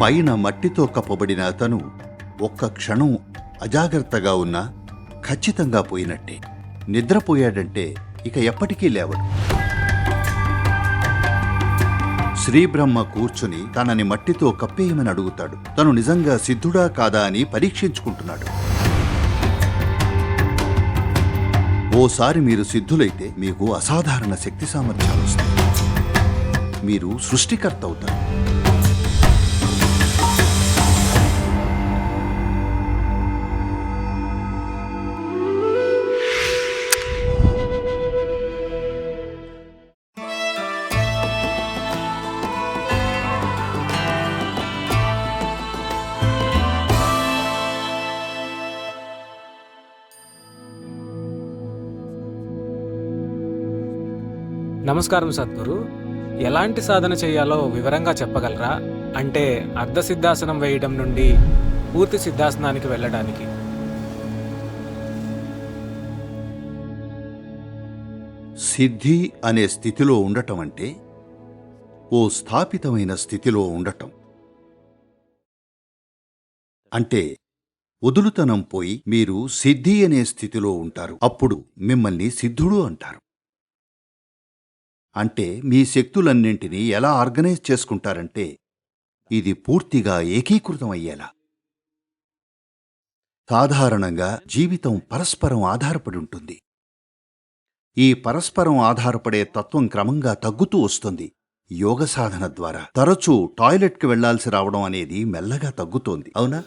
పైన మట్టితో కప్పబడిన అతను ఒక్క క్షణం అజాగ్రత్తగా ఉన్నా ఖచ్చితంగా పోయినట్టే. నిద్రపోయాడంటే ఇక ఎప్పటికీ లేవడు. శ్రీబ్రహ్మ కూర్చుని తనని మట్టితో కప్పేయమని అడుగుతాడు. తను నిజంగా సిద్ధుడా కాదా అని పరీక్షించుకుంటున్నాడు. ఓసారి మీరు సిద్ధులైతే మీకు అసాధారణ శక్తి సామర్థ్యాలు వస్తాయి. మీరు సృష్టికర్త అవుతారు. నమస్కారం సద్గురు. ఎలాంటి సాధన చేయాలో వివరంగా చెప్పగలరా? అంటే అర్ధ సిద్ధాసనం వేయడం నుండి పూర్తి సిద్ధాసనానికి వెళ్ళడానికి. సిద్ధి అనే స్థితిలో ఉండటం అంటే ఓ స్థాపితమైన స్థితిలో ఉండటం. అంటే వదులుతనం పోయి మీరు సిద్ధి అనే స్థితిలో ఉంటారు. అప్పుడు మిమ్మల్ని సిద్ధుడు అంటారు. అంటే మీ శక్తులన్నింటినీ ఎలా ఆర్గనైజ్ చేసుకుంటారంటే ఇది పూర్తిగా ఏకీకృతం అయ్యేలా సాధారణంగా జీవితం పరస్పరం ఆధారపడి ఉంటుంది. ఈ పరస్పరం ఆధారపడే తత్వం క్రమంగా తగ్గుతూ వస్తుంది. యోగ సాధన ద్వారా తరచూ టాయిలెట్కి వెళ్ళాల్సి రావడం అనేది మెల్లగా తగ్గుతోంది. అవునా?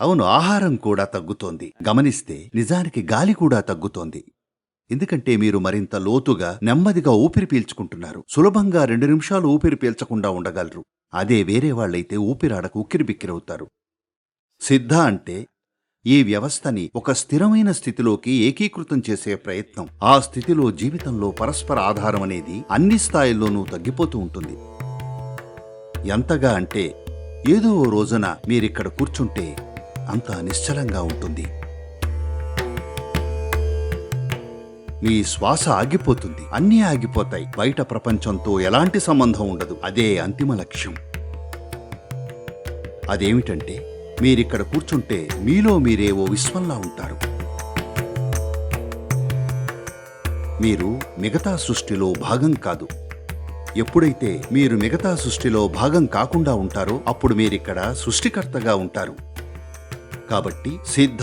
అవును ఆహారం కూడా తగ్గుతోంది. గమనిస్తే నిజానికి గాలి కూడా తగ్గుతోంది. ఎందుకంటే మీరు మరింత లోతుగా నెమ్మదిగా ఊపిరి పీల్చుకుంటున్నారు. సులభంగా రెండు నిమిషాలు ఊపిరి పీల్చకుండా ఉండగలరు. అదే వేరే వాళ్ళైతే ఊపిరాడకు ఉక్కిరిబిక్కిరవుతారు. సిద్ధ అంటే ఈ వ్యవస్థని ఒక స్థిరమైన స్థితిలోకి ఏకీకృతం చేసే ప్రయత్నం. ఆ స్థితిలో జీవితంలో పరస్పర ఆధారం అనేది అన్ని స్థాయిల్లోనూ తగ్గిపోతూ ఉంటుంది. ఎంతగా అంటే ఏదో ఓ రోజున మీరిక్కడ కూర్చుంటే అంత నిశ్చలంగా ఉంటుంది. మీ శ్వాస ఆగిపోతుంది. అన్నీ ఆగిపోతాయి. బయట ప్రపంచంతో ఎలాంటి సంబంధం ఉండదు. అదే అంతిమ లక్ష్యం. అదేమిటంటే మీరిక్కడ కూర్చుంటే మీలో మీరే ఓ విశ్వంలా ఉంటారు. మీరు మిగతా సృష్టిలో భాగం కాదు. ఎప్పుడైతే మీరు మిగతా సృష్టిలో భాగం కాకుండా ఉంటారో అప్పుడు మీరిక్కడ సృష్టికర్తగా ఉంటారు. కాబట్టి సిద్ధ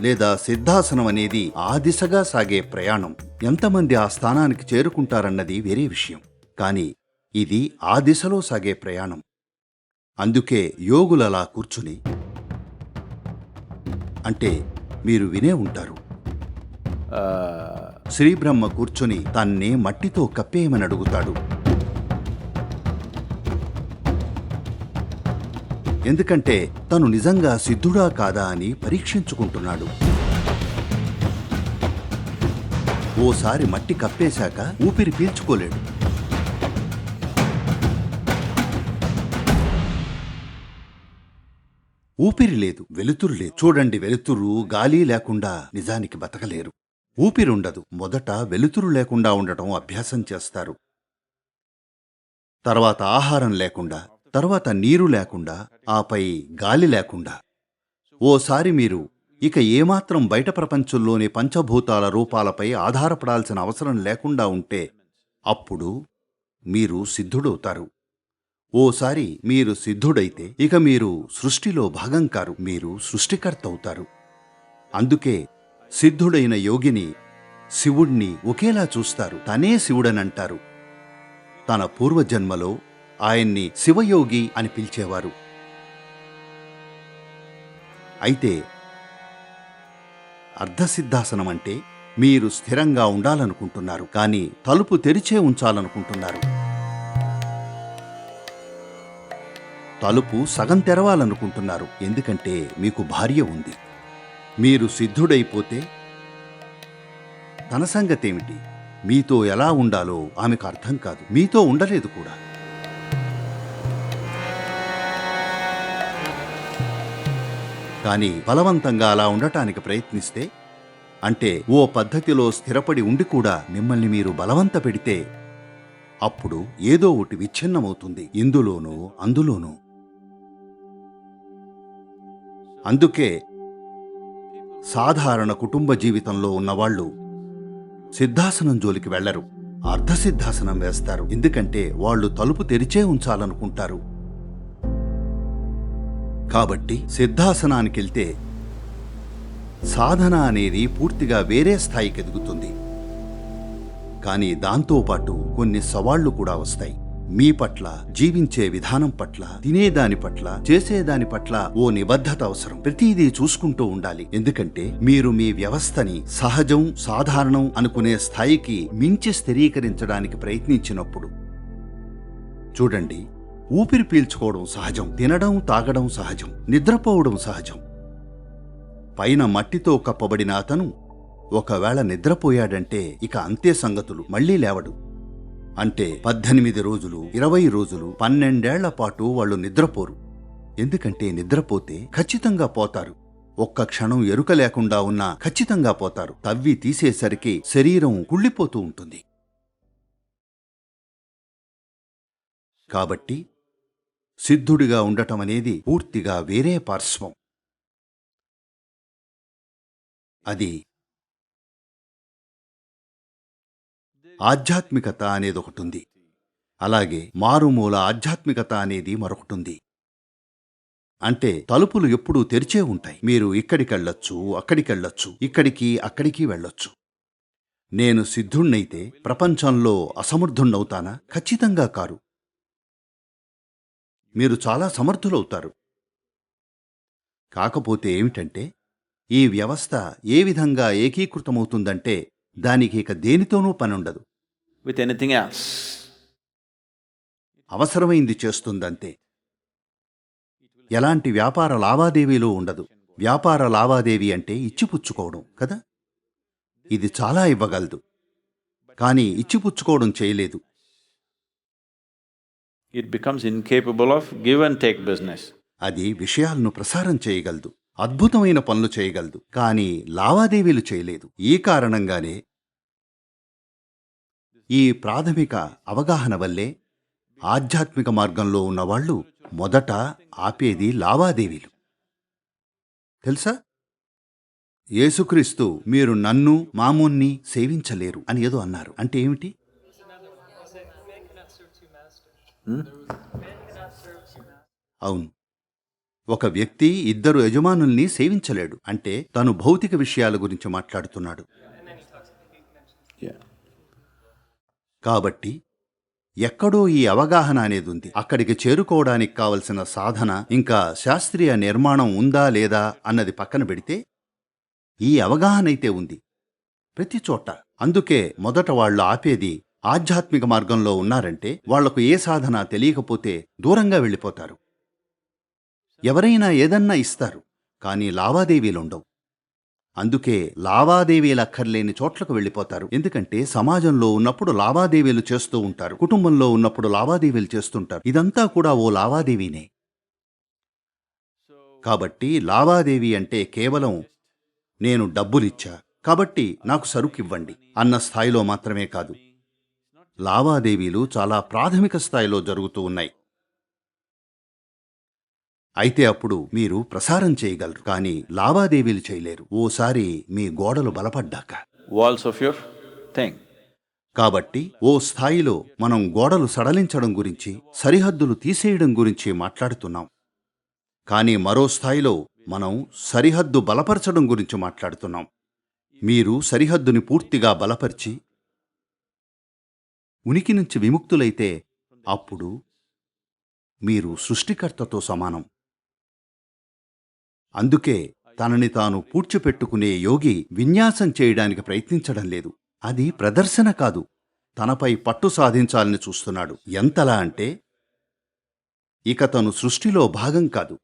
లేదా సిద్ధాసనం అనేది ఆ దిశగా సాగే ప్రయాణం. ఎంతమంది ఆ స్థానానికి చేరుకుంటారన్నది వేరే విషయం. కానీ ఇది ఆ దిశలో సాగే ప్రయాణం. అందుకే యోగులలా కూర్చుని అంటే మీరు వినే ఉంటారు. శ్రీబ్రహ్మ కూర్చుని తన్నే మట్టితో కప్పేయమని అడుగుతాడు. ఎందుకంటే తను నిజంగా సిద్ధుడా కాదా అని పరీక్షించుకుంటున్నాడు. ఓసారి మట్టి కప్పేశాక ఊపిరి పీల్చుకోలేడు. ఊపిరి లేదు వెలుతురు లేదు. చూడండి వెలుతురు గాలి లేకుండా నిజానికి బతకలేరు. ఊపిరుండదు మొదట వెలుతురు లేకుండా ఉండటం అభ్యాసం చేస్తారు. తర్వాత ఆహారం లేకుండా తర్వాత నీరు లేకుండా ఆపై గాలి లేకుండా. ఓసారి మీరు ఇక ఏమాత్రం బయట ప్రపంచంలోని పంచభూతాల రూపాలపై ఆధారపడాల్సిన అవసరం లేకుండా ఉంటే అప్పుడు మీరు సిద్ధుడవుతారు. ఓసారి మీరు సిద్ధుడైతే ఇక మీరు సృష్టిలో భాగం కారు మీరు సృష్టికర్త అవుతారు అందుకే సిద్ధుడైన యోగిని శివుణ్ణి ఒకేలా చూస్తారు. తనే శివుడనంటారు. తన పూర్వజన్మలో ఆయన్ని శివయోగి అని పిలిచేవారు. అయితే అర్ధసిద్ధాసనం అంటే మీరు స్థిరంగా ఉండాలనుకుంటున్నారు కానీ తలుపు తెరిచే ఉంచాలనుకుంటున్నారు. తలుపు సగం తెరవాలనుకుంటున్నారు ఎందుకంటే మీకు భార్య ఉంది. మీరు సిద్ధుడైపోతే తన సంగతేమిటి? మీతో ఎలా ఉండాలో ఆమెకు అర్థం కాదు. మీతో ఉండలేదు కూడా. కానీ బలవంతంగా అలా ఉండటానికి ప్రయత్నిస్తే అంటే ఓ పద్ధతిలో స్థిరపడి ఉండి కూడా మిమ్మల్ని మీరు బలవంత పెడితే అప్పుడు ఏదో ఒకటి విచ్ఛిన్నమవుతుంది. ఇందులోనూ అందులోనూ. అందుకే సాధారణ కుటుంబ జీవితంలో ఉన్నవాళ్ళు సిద్ధాసనం జోలికి వెళ్ళరు అర్ధసిద్ధాసనం వేస్తారు. ఎందుకంటే వాళ్ళు తలుపు తెరిచే ఉంచాలనుకుంటారు. కాబట్టి సిద్ధాసనానికెళ్తే సాధన అనేది పూర్తిగా వేరే స్థాయికి ఎదుగుతుంది. కానీ దాంతోపాటు కొన్ని సవాళ్ళు కూడా వస్తాయి. మీ పట్ల జీవించే విధానం పట్ల తినేదాని పట్ల చేసేదాని పట్ల ఓ నిబద్ధత అవసరం. ప్రతిదీ చూసుకుంటూ ఉండాలి. ఎందుకంటే మీరు మీ వ్యవస్థని సహజం సాధారణం అనుకునే స్థాయికి మించి స్థిరీకరించడానికి ప్రయత్నించినప్పుడు చూడండి ఊపిరి పీల్చుకోవడం సహజం తినడం తాగడం సహజం నిద్రపోవడం సహజం. పైన మట్టితో కప్పబడిన అతను ఒకవేళ నిద్రపోయాడంటే ఇక అంతే సంగతులు మళ్ళీ లేవడు. అంటే పద్దెనిమిది రోజులు ఇరవై రోజులు పన్నెండేళ్ళ పాటు వాళ్ళు నిద్రపోరు. ఎందుకంటే నిద్రపోతే ఖచ్చితంగా పోతారు. ఒక్క క్షణం ఎరుక లేకుండా ఉన్నా ఖచ్చితంగా పోతారు. తవ్వి తీసేసరికి శరీరం కుళ్ళిపోతూ ఉంటుంది. కాబట్టి సిద్ధుడిగా ఉండటం అనేది పూర్తిగా వేరే పార్శ్వం. అది ఆధ్యాత్మికత అనేది ఒకటుంది అలాగే మారుమూల ఆధ్యాత్మికత అనేది మరొకటుంది. అంటే తలుపులు ఎప్పుడూ తెరిచే ఉంటాయి. మీరు ఇక్కడికెళ్ళొచ్చు అక్కడికెళ్ళొచ్చు ఇక్కడికి అక్కడికి వెళ్ళొచ్చు. నేను సిద్ధుణ్ణైతే ప్రపంచంలో అసమర్థుణ్ణవుతానా? ఖచ్చితంగా కారు. మీరు చాలా సమర్థులవుతారు. కాకపోతే ఏమిటంటే ఈ వ్యవస్థ ఏ విధంగా ఏకీకృతమవుతుందంటే దానికి ఇక దేనితోనూ పనుండదు. With anything else. అవసరమైంది చేస్తుందంతే. ఎలాంటి వ్యాపార లావాదేవీలు ఉండదు. వ్యాపార లావాదేవీ అంటే ఇచ్చిపుచ్చుకోవడం కదా? ఇది చాలా ఇవ్వగలదు. కానీ ఇచ్చిపుచ్చుకోవడం చేయలేదు. It becomes incapable of give and take business అది విషయాలను ప్రసారం చేయగలదు అద్భుతమైన పనులు చేయగలదు కానీ లావాదేవీలు చేయలేదు. ఈ కారణంగానే ఈ ప్రాథమిక అవగాహన వల్లే ఆధ్యాత్మిక మార్గంలో ఉన్నవాళ్ళు మొదట ఆపేది లావాదేవీలు. తెలుసా? యేసుక్రీస్తు మీరు నన్ను మామూన్ని సేవించలేరు అని ఏదో అన్నారు. అంటే ఏమిటి? అవును. ఒక వ్యక్తి ఇద్దరు యజమానుల్ని సేవించలేడు. అంటే తను భౌతిక విషయాల గురించి మాట్లాడుతున్నాడు. కాబట్టి ఎక్కడో ఈ అవగాహన అనేది ఉంది. అక్కడికి చేరుకోవడానికి కావలసిన సాధన ఇంకా శాస్త్రీయ నిర్మాణం ఉందా లేదా అన్నది పక్కన పెడితే ఈ అవగాహన అయితే ఉంది. ప్రతి చోట. అందుకే మొదట వాళ్ళు ఆపేది ఆధ్యాత్మిక మార్గంలో ఉన్నారంటే వాళ్ళకు ఏ సాధన తెలియకపోతే దూరంగా వెళ్ళిపోతారు. ఎవరైనా ఏదన్నా ఇస్తారు కానీ లావాదేవీలుండవు. అందుకే లావాదేవీలు అక్కర్లేని చోట్లకు వెళ్ళిపోతారు. ఎందుకంటే సమాజంలో ఉన్నప్పుడు లావాదేవీలు చేస్తూ ఉంటారు. కుటుంబంలో ఉన్నప్పుడు లావాదేవీలు చేస్తుంటారు. ఇదంతా కూడా ఓ లావాదేవీనే. కాబట్టి లావాదేవీ అంటే కేవలం నేను డబ్బులిచ్చా కాబట్టి నాకు సరుకివ్వండి అన్న స్థాయిలో మాత్రమే కాదు. లావాదేవీలు చాలా ప్రాథమిక స్థాయిలో జరుగుతూ ఉన్నాయి. అయితే అప్పుడు మీరు ప్రసారం చేయగలరు కానీ లావాదేవీలు చేయలేరు. ఓసారి మీ గోడలు బలపడ్డాక. Walls of your thing. కాబట్టి ఓ స్థాయిలో మనం గోడలు సడలించడం గురించి సరిహద్దులు తీసేయడం గురించి మాట్లాడుతున్నాం. కానీ మరో స్థాయిలో మనం సరిహద్దు బలపరచడం గురించి మాట్లాడుతున్నాం. మీరు సరిహద్దుని పూర్తిగా బలపరిచి ఉనికి నుంచి విముక్తులైతే అప్పుడు మీరు సృష్టికర్తతో సమానం. అందుకే తనని తాను పూడ్చిపెట్టుకునే యోగి విన్యాసం చేయడానికి ప్రయత్నించడం లేదు. అది ప్రదర్శన కాదు. తనపై పట్టు సాధించాలని చూస్తున్నాడు. ఎంతలా అంటే ఇక తను సృష్టిలో భాగం కాదు.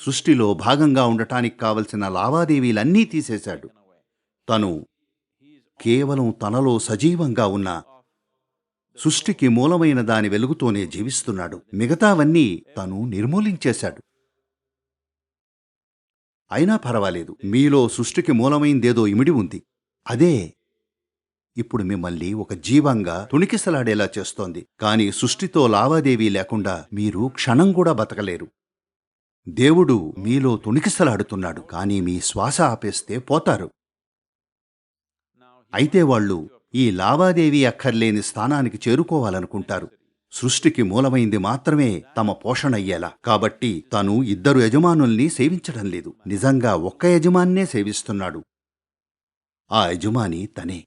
సృష్టిలో భాగంగా ఉండటానికి కావలసిన లావాదేవీలన్నీ తీసేశాడు. తను కేవలం తనలో సజీవంగా ఉన్న సృష్టికి మూలమైన దాని వెలుగుతోనే జీవిస్తున్నాడు. మిగతావన్నీ తను నిర్మూలించేశాడు. అయినా పర్వాలేదు. మీలో సృష్టికి మూలమైందేదో ఇమిడి ఉంది. అదే ఇప్పుడు మిమ్మల్ని ఒక జీవంగా తుణికిసలాడేలా చేస్తోంది. కానీ సృష్టితో లావాదేవీ లేకుండా మీరు క్షణం కూడా బతకలేరు. దేవుడు మీలో తుణికిసలాడుతున్నాడు. కానీ మీ శ్వాస ఆపేస్తే పోతారు. అయితే వాళ్ళు ఈ లావాదేవీ అక్కర్లేని స్థానానికి చేరుకోవాలనుకుంటారు. సృష్టికి మూలమైంది మాత్రమే తమ పోషణ అయ్యేలా. కాబట్టి తను ఇద్దరు యజమానుల్ని సేవించడం లేదు నిజంగా ఒక్క యజమాన్నే సేవిస్తున్నాడు. ఆ యజమాని తనే.